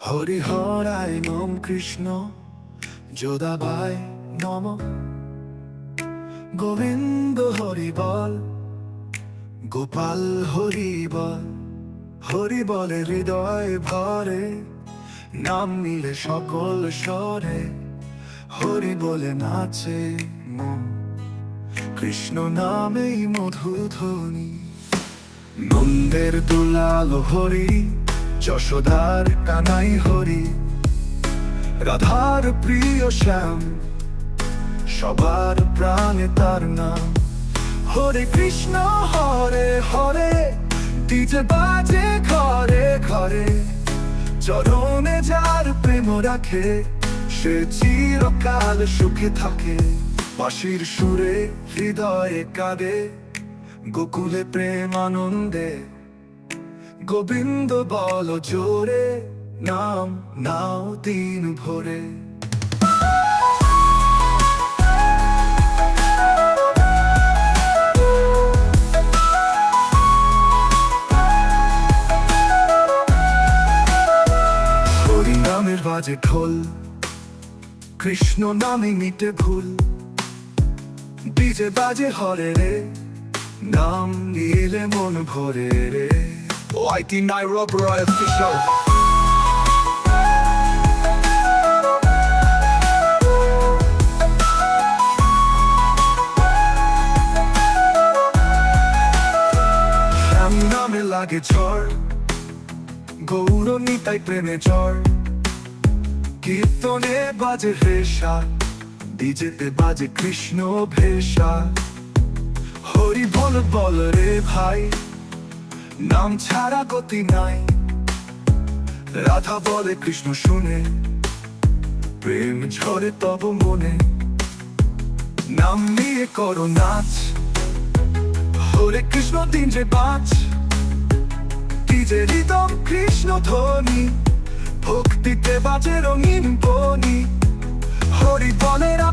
হরি হরায় নম কৃষ্ণ যোদাবাই নম। গোবিন্দ হরি বল, গোপাল হরি বল, হরি বলে হৃদয় ভরে, নাম নিলে সকল স্বরে, হরি বলে নাচে মন। কৃষ্ণ নামেই মধুর ধ্বনি, নন্দের দুলাল হরি যশোদার কানাই হরি, রাধার প্রিয় শ্যাম, সবার প্রাণে তার নাম। হরে কৃষ্ণ, হরে হরে, ডিজে বাজে ঘরে ঘরে, চরণে যার প্রেম রাখে, সে চিরকাল সুখে থাকে। বাঁশির সুরে হৃদয়ে কাঁদে, গোকুলে প্রেম আনন্দে। গোবিন্দ বল জোরে, নাম নাও দিন ভরে। নামের বাজে ঢোল, কৃষ্ণ নামে মিটে ভুল। ডিজে বাজে হরে রে, নাম নিলে মন ভরে রে। নাইরব রয় অফিসিয়াল শ্যাম নামে লাগে ঝড় গৌর নিতাই প্রেমে ঝড় কীর্তনে বাজে রেশা ডিজেতে বাজে কৃষ্ণ ভেষা হরি বল বল রে ভাই নাম ছাড়া গতি নাই। রাধা বলে, কৃষ্ণ শুনে। প্রেম ঝরে তব মনে। নাম নিয়ে করো নাচ। হরে কৃষ্ণ দিন যে বাঁচ ডিজে রিদম কৃষ্ণ ধ্বনি। ভক্তিতে বাজে রঙিন বনি। হরি বলের